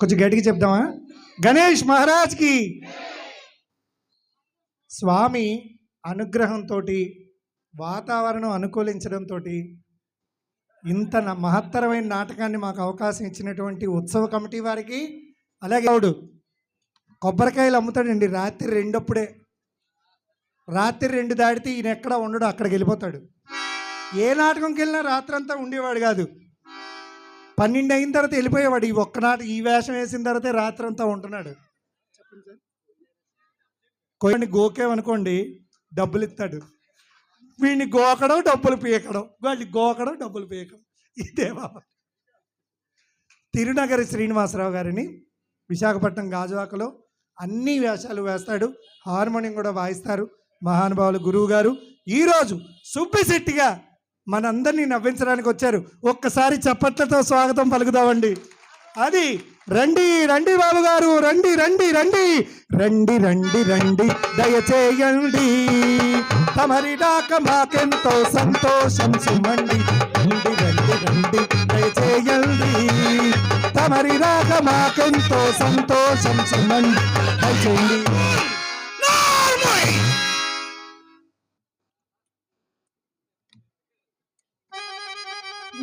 కొంచెం గట్టిగా చెప్దామా? గణేష్ మహారాజ్కి. స్వామి అనుగ్రహంతో వాతావరణం అనుకూలించడంతో ఇంత మహత్తరమైన నాటకాన్ని మాకు అవకాశం ఇచ్చినటువంటి ఉత్సవ కమిటీ వారికి అలాగే ఆవిడు కొబ్బరికాయలు అమ్ముతాడండి రాత్రి రెండప్పుడే. రాత్రి రెండు దాటితే ఈయన ఎక్కడ ఉండడు అక్కడికి వెళ్ళిపోతాడు. ఏ నాటకంకి వెళ్ళినా రాత్రంతా ఉండేవాడు కాదు. పన్నెండు అయిన తర్వాత వెళ్ళిపోయేవాడు. ఈ ఒక్కనాడు ఈ వేషం వేసిన తర్వాతే రాత్రంతా ఉంటున్నాడు. కొన్ని గోకేమనుకోండి డబ్బులు ఇస్తాడు. వీడిని గోకడం డబ్బులు పీకడం. వాళ్ళు గోకడం డబ్బులు పీకడం. ఇదే బాబా. తిరునగరి శ్రీనివాసరావు గారిని విశాఖపట్నం గాజువాకలో అన్ని వేషాలు వేస్తాడు. హార్మోనియం కూడా వాయిస్తారు. మహానుభావులు గురువు గారు ఈరోజు సుబ్బిశెట్టిగా మనందరినీ నవ్వించడానికి వచ్చారు. ఒక్కసారి చప్పట్లతో స్వాగతం పలుకుదామండి. అది రండి రండి బాబు గారు రండి రండి రండి. రండి రండి రండి దయచేయండి. తమరి రాక మాకెంతో సంతోషం సుమండి. రండి రండి రండి దయచేయండి. తమరి రాక మాకెంతో సంతోషం సుమండి. దయచేయండి.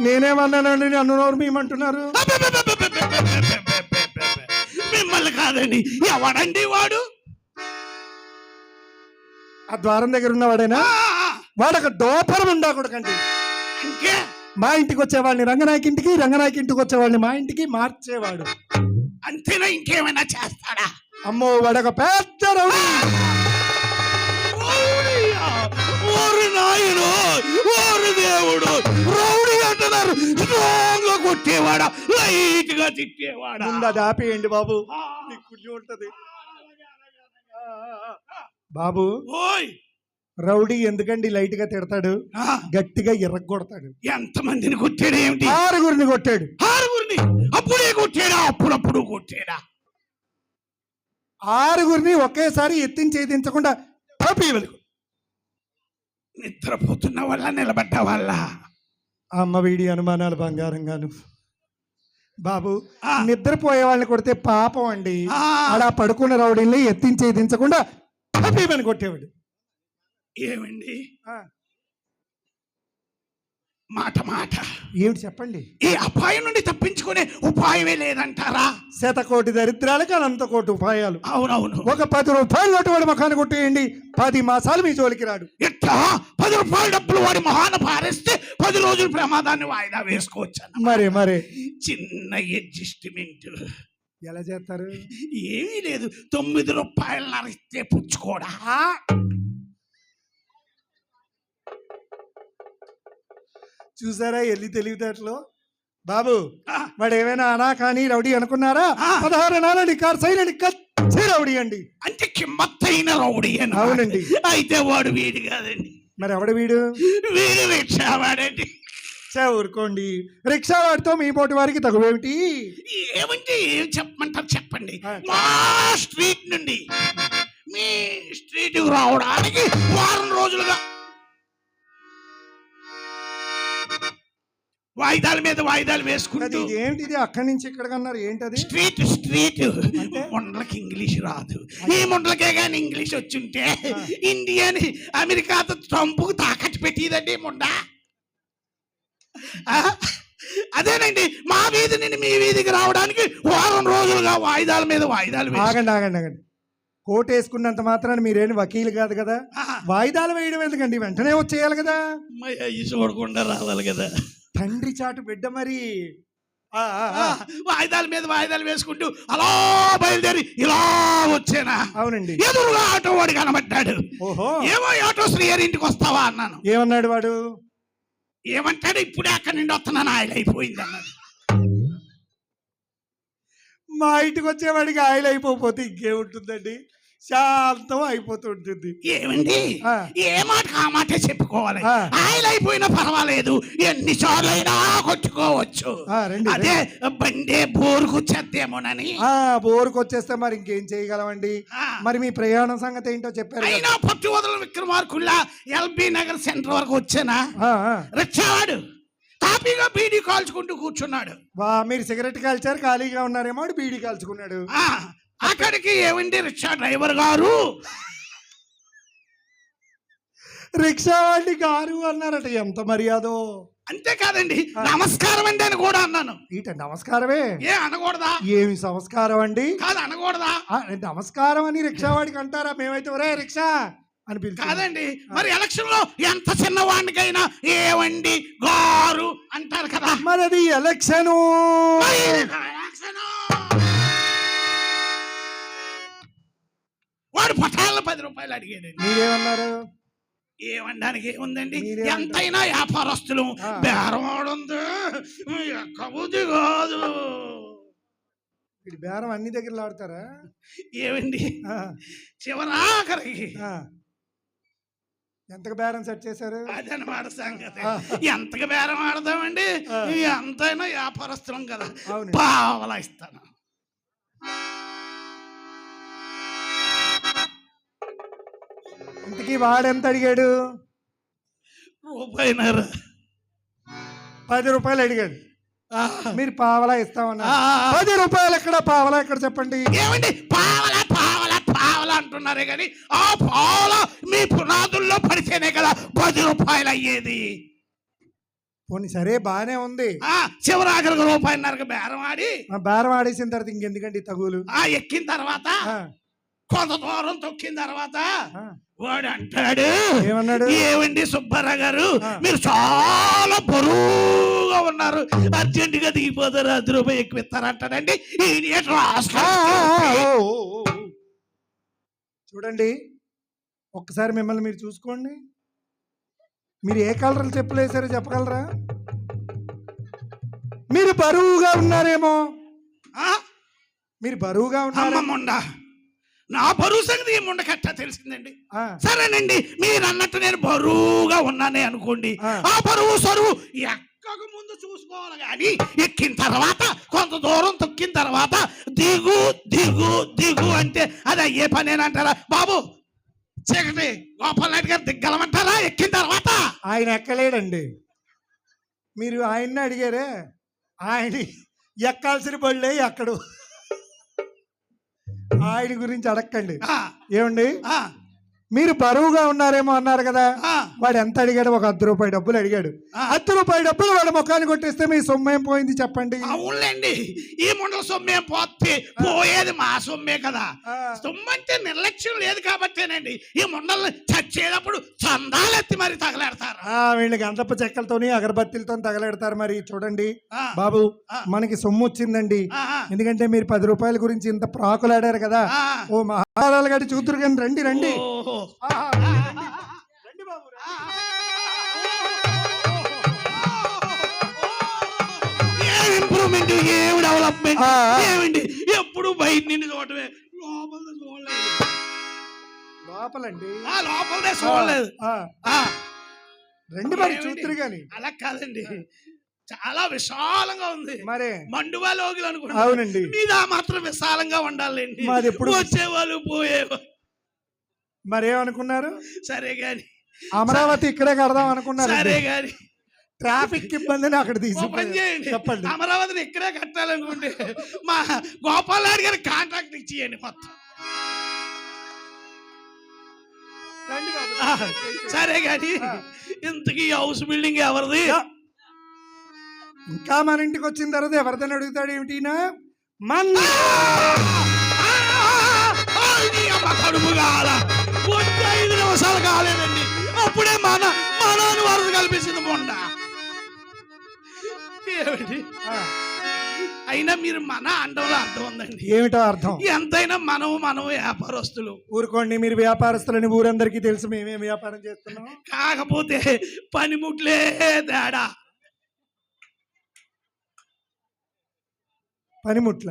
నేనేమన్నానండి నన్ను నోరు మీమంటున్నారు. మిమ్మల్ని కాదండి ఎవడండి వాడు? ఆ ద్వారం దగ్గర ఉన్నవాడేనా? వాడొక దోపరం ఉండకూడకండి ఇంకే మా ఇంటికి వచ్చేవాడిని రంగనాయకి ఇంటికి రంగనాయకి ఇంటికి వచ్చేవాడిని మా ఇంటికి మార్చేవాడు. అంతేనా ఇంకేమైనా చేస్తాడా? అమ్మో వాడొక పెద్ద రౌడీ. రౌడీయా? ఓరి నాయను ఓరి దేవుడు రౌడీ స్ట్రాంగ్ కొట్టేవాడా? లైట్గా తిట్టేవాడా అది ఆపేయండి బాబు. ఉంటది. ఆ. బాబు ఓయ్! రౌడీ ఎందుకండి లైట్గా తిడతాడు గట్టిగా ఎర్రగొడతాడు. ఎంత మందిని కొట్టాడా ఏమిటి? ఆరుగురిని కొట్టాడు. ఆరుగురిని? అప్పుడే కొట్టాడా? అప్పుడప్పుడు కొట్టాడా? ఆరుగురిని ఒకేసారి ఎత్తించేదించకుండా పీవలు నిద్రపోతున్న వల్ల నిలబడ్డ అమ్మ వీడి అనుమానాలు బంగారంగాను బాబు. నిద్రపోయే వాళ్ళని కొడితే పాపం అండి. అలా పడుకున్న రౌడీల్ని ఎత్తించే దించకుండా కొట్టేవాడు. ఏమండి? మాట మాట. ఏమిటి చెప్పండి? ఈ అపాయం నుండి తప్పించుకునే ఉపాయమే లేదంటారా? శతకోటి దరిద్రాలకు అనంత కోటి ఉపాయాలు. అవునవును. ఒక పది రూపాయలు నోటి వాడి ముఖాన్ని కొట్టేయండి పది మాసాలు మీ జోలికి రాడు. ఎట్లా పది రూపాయల డబ్బులు వాడి మొహాన పారేస్తే పది రోజుల ప్రమాదాన్ని వాయిదా వేసుకోవచ్చాను మరే మరే. చిన్న అడ్జస్ట్మెంట్ ఎలా చేస్తారు? ఏమీ లేదు. తొమ్మిది రూపాయలు నరిస్తే పుచ్చుకోడా? చూసారా ఎల్లి తెలివితేటలో? బాబు వాడు ఏమైనా అనా కానీ రౌడీ అనుకున్నారా. పదహారు నాలని ఖర్చైన కచ్చి రౌడీ అండి. అంటే కిమ్మత్తైన రౌడీ అని. అవునండి. అయితే వాడు వీడు కాదండి. మరి ఎవడ వీడు? వీడు రిక్షావాడండి. చా ఊరుకోండి. రిక్షా వాడితో మీ పోటీ వారికి తగువేమిటి? ఏమంటే ఏం చెప్పమంటారు చెప్పండి. మా స్ట్రీట్ నుండి మీ స్ట్రీట్ రావడానికి వారం రోజులుగా వాయిదాల మీద వాయిదాలు వేసుకుంటూ ఏంటి ఇది అక్కడి నుంచి ఇక్కడికి అన్నారు. ఏంటది? Street street? ముండలకి ఇంగ్లీష్ రాదు. ఈ ముండలకే కానీ ఇంగ్లీష్ వచ్చుంటే ఆ. ఇండియాని అమెరికాతో ట్రంప్కు తాకట్టు పెట్టిదండి ముండ? అదేనండి మా వీధి నుండి మీ వీధికి రావడానికి వారం రోజులుగా వాయిదాల మీద వాయిదాలు ఆగండి ఆగండి ఆగండి. కోట్ వేసుకున్నంత మాత్రాన్ని మీరేం వకీలు కాదు కదా? వాయిదాలు వేయడం ఎందుకండి? వెంటనే వచ్చేయాలి కదా. చూడకుండా రావాలి కదా. తండ్రి చాటు బిడ్డ మరి. వాయిదాల మీద వాయిదాలు వేసుకుంటూ అలా బయలుదేరి ఇలా వచ్చేనా? అవునండి. ఎదురుగా ఆటో వాడు కనబడ్డాడు. ఓహో. ఏమో ఆటో శ్రీయర్ ఇంటికి వస్తావా అన్నాను. ఏమన్నాడు వాడు? ఏమంటాడు? ఇప్పుడే అక్కడి నుండి వస్తున్నాను ఆయన అయిపోయింది అన్నాడు. మా ఇంటికి వచ్చేవాడికి ఆయిల్ అయిపోతే ఇంకేముంటుందండి? శాంతం అయిపోతుంటుంది. ఏమండి. ఏ మాట ఆ మాటే చెప్పుకోవాలి? ఆ. ఆయన అయిపోయినా పర్వాలేదు. ఎన్నిసార్లు అయినా కొట్టుకోవచ్చు అదే బండే బోరుకు చెద్దేమోనని. ఆ బోరుకు వచ్చేస్తే మరి ఇంకేం చేయగలమండి. మరి మీ ప్రయాణం సంగతి ఏంటో చెప్పారు. అయినా పట్టు వదల విక్రమార్కుల్లా ఎల్బీ నగర్ సెంటర్ వరకు వచ్చానా. రిక్షావాడు తాపీగా బీడీ కాల్చుకుంటూ కూర్చున్నాడు. మీరు సిగరెట్ కాల్చారు ఖాళీగా ఉన్నారేమో బీడీ కాల్చుకున్నాడు. అక్కడికి ఏమండి రిక్షా డ్రైవర్ గారు? రిక్షా వాడిని గారు అన్నారట ఎంత మర్యాదో. అంతేకాదండి నమస్కారం అండి అని కూడా అన్నాను. ఈట నమస్కారమే? ఏ అనకూడదా? ఏమి సంస్కారం అండి? కాదు అనకూడదా? నమస్కారం అని రిక్షా వాడికి అంటారా? మేమైతే ఒరే రిక్షా అని కాదండి మరి ఎలక్షన్లో ఎంత చిన్నవాడికైనా ఏవండి గారు అంటారు కదా. మరి అది ఎలక్షను. మరి వాడు పటాలను పది రూపాయలు అడిగాడండి మీరేమన్నారు? ఏమనడానికి ఏముందండి? ఎంతైనా వ్యాపారస్తులు. బేరం ఆడుంది. ఎక్కబుద్ధి కాదు. బేరం అన్ని దగ్గర ఆడతారా? ఏమండి? చివరాఖరికి. ఎంతకు బేరం సెట్ చేశారు? అదనమాట సంగతి. ఎంతగా బేరం ఆడదామండి. ఎంతైనా వ్యాపారస్తులం కదా. పావలా ఇస్తాను. ఇంతకీ వాడెంత అడిగాడు? రూపాయినర పది రూపాయలు అడిగాడు. మీరు పావలా ఆ. ఇస్తామన్నారు పది రూపాయలు ఎక్కడ? పావలా ఎక్కడ చెప్పండి? ఏమండి? పావల పావల పావల అంటున్నారే కానీ ఆ పావల మీ పునాదుల్లో పడితేనే కదా పది రూపాయలు అయ్యేది. పోనీ సరే బానే ఉంది. ఆ చివరాఖరికి రూపాయిన్నరకు బేరం ఆడి బేరం ఆడేసిన తర్వాత ఇంకెందుకండి తగులు? ఆ ఎక్కిన తర్వాత కొంత దూరం తొక్కిన తర్వాత. వాడు అంటాడు ఏమన్నాడు? ఏమండి సుబ్బారావు గారు. మీరు చాలా బరువుగా ఉన్నారు. అర్జెంట్గా దిగిపోతారు అది రూపాయి ఎక్కువ ఇస్తారంటాడండి. చూడండి ఒక్కసారి మిమ్మల్ని మీరు చూసుకోండి. మీరు ఏ కలర్ చెప్పులు వేసారో చెప్పగలరా? మీరు బరువుగా ఉన్నారేమో? మీరు బరువుగా అమ్మ ఉన్నారు ముండ. నా బరువు సంగతి ఈ ముండ కట్ట తెలిసిందండి సరేనండి మీరు అన్నట్టు నేను బరువుగా ఉన్నానే అనుకోండి. ఆ. ఆ బరువు సరువు ఎక్కక ముందు చూసుకోవాలి కానీ ఎక్కిన తర్వాత కొంత దూరం తొక్కిన తర్వాత దిగు దిగు దిగు అంటే అది అయ్యే పనేనంటారా బాబు చీకటి గోపాల్ నాయుడు గారు దిగ్గలమంటారా? ఎక్కిన తర్వాత? ఆయన ఎక్కలేడండి. మీరు ఆయన్ని అడిగారే ఆయన ఎక్కాల్సిన బళ్ళే ఎక్కడు. ఆయన గురించి అడగండి ఏమండి? మీరు బరువుగా ఉన్నారేమో అన్నారు కదా. వాడు ఎంత అడిగాడు? ఒక అర్ధ రూపాయి డబ్బులు అడిగాడు. అర్ధ రూపాయి డబ్బులు వాడు ముఖాన్ని కొట్టేస్తే మీ సొమ్ము పోయింది చెప్పండి? అవునులేండి. ఈ ముండల సొమ్మే పోతే పోయేది మా సొమ్మే కదా. సొమ్మంటే నిర్లక్ష్యం లేదు కాబట్టేనండి. ఈ ముండల్ని చచ్చేటప్పుడు చందాలెత్తి మరి తగలాడతారు. ఆ, వీళ్ళకి అంతప్ప చెక్కలతోని అగరబత్తీలతో తగలెడతారు మరి. చూడండి బాబు. మనకి సొమ్ము వచ్చిందండి. ఎందుకంటే మీరు పది రూపాయల గురించి ఇంత ప్రాకులాడారు కదా. ఓ మహారాజు గడి చూతురు కానీ రండి. రండి బాబు, ఇంప్రూవ్మెంట్ ఏం డెవలప్మెంట్. ఏమండి? ఎప్పుడు బయట నుండి చూడటమే. లోపల చూడలేదు. లోపలండి. ఆ లోపలనే చూడలేదు. రండి మరి? చూతురు గాని అలా కాదండి. చాలా విశాలంగా ఉంది. మరే? మండువా లోగిలు అనుకుంటా అవునండి. మీద మాత్రం విశాలంగా ఉండాలండి మాది ఎప్పుడు- వచ్చేవాళ్ళు పోయేవాళ్ళు మరేమనుకున్నారు? సరే గాని. అమరావతి ఇక్కడే కడదాం అనుకున్నారు సరే గాని. ట్రాఫిక్ ఇబ్బందిని అక్కడ ఓ పని తీసి చేయండి. చెప్పండి. అమరావతిని ఇక్కడే కట్టాలనుకుంటే మా గోపాల్ నాయుడు గారికి కాంట్రాక్ట్ ఇచ్చేయండి మొత్తం. సరే గాని. ఆ. ఇంతకీ హౌస్ బిల్డింగ్ ఎవరిది. ఇంకా మన ఇంటికి వచ్చిన తర్వాత ఎవరిదని అడుగుతాడు ఏమిటినా మన వచ్చి ఐదు నిమిషాలు కాలేదండి అప్పుడే మన మనని వరద కల్పించింది మొండ ఏమిటి అయినా మీరు మన అండంలో అర్థం ఉందండి. ఏమిటో అర్థం? ఎంతైనా మనం మనం వ్యాపారస్తులు. ఊరుకోండి మీరు వ్యాపారస్తులని ఊరందరికీ తెలుసు మేమేం వ్యాపారం చేస్తున్నాం? కాకపోతే పనిముట్లే తేడా. పనిముట్ల.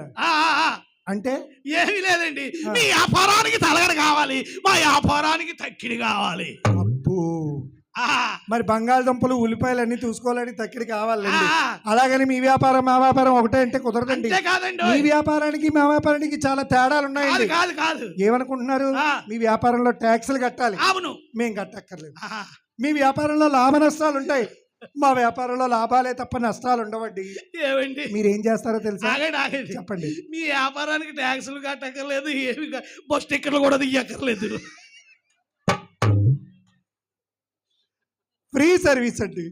అంటే? ఏమీ లేదండి. మీ వ్యాపారానికి తలగడ కావాలి. మా వ్యాపారానికి తక్కిడి కావాలి. అబ్బో. మరి బంగాళదుంపలు ఉల్లిపాయలు అన్ని చూసుకోవాలని తక్కిడి కావాలండి. ఆ. అలాగని మీ వ్యాపారం మా వ్యాపారం ఒకటే అంటే కుదరదండి. మీ వ్యాపారానికి మా వ్యాపారానికి చాలా తేడాలు కాదు ఉన్నాయండి కాదు కాదు. ఏమనుకుంటున్నారు. మీ వ్యాపారంలో ట్యాక్సులు కట్టాలి. అవును. మేం కట్టక్కర్లేదు. మీ వ్యాపారంలో లాభ నష్టాలు ఉంటాయి మా వ్యాపారంలో లాభాలే తప్ప నష్టాలు ఉండవండి. ఏమండి మీరు ఏం చేస్తారో తెలుసా? ఆగండి ఆగండి. చెప్పండి. మీ వ్యాపారానికి ట్యాక్సులు కట్టక్కర్లేదు ఏమి కా- బస్ టికెట్లు కూడా తీయక్కర్లేదు. ఫ్రీ సర్వీస్ అండి.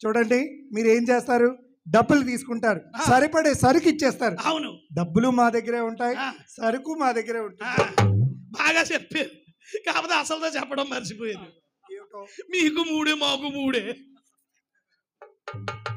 చూడండి మీరు ఏం చేస్తారు? డబ్బులు తీసుకుంటారు. ఆ. సరిపడే సరుకు ఇచ్చేస్తారు. అవును. డబ్బులు మా దగ్గరే ఉంటాయి ఆ, సరుకు మా దగ్గరే ఆ, ఉంటుంది బాగా చెప్పారు. కాకపోతే అసలుతో చెప్పడం మర్చిపోయింది ఏమిటో? మీకు మూడే మాకు మూడే. you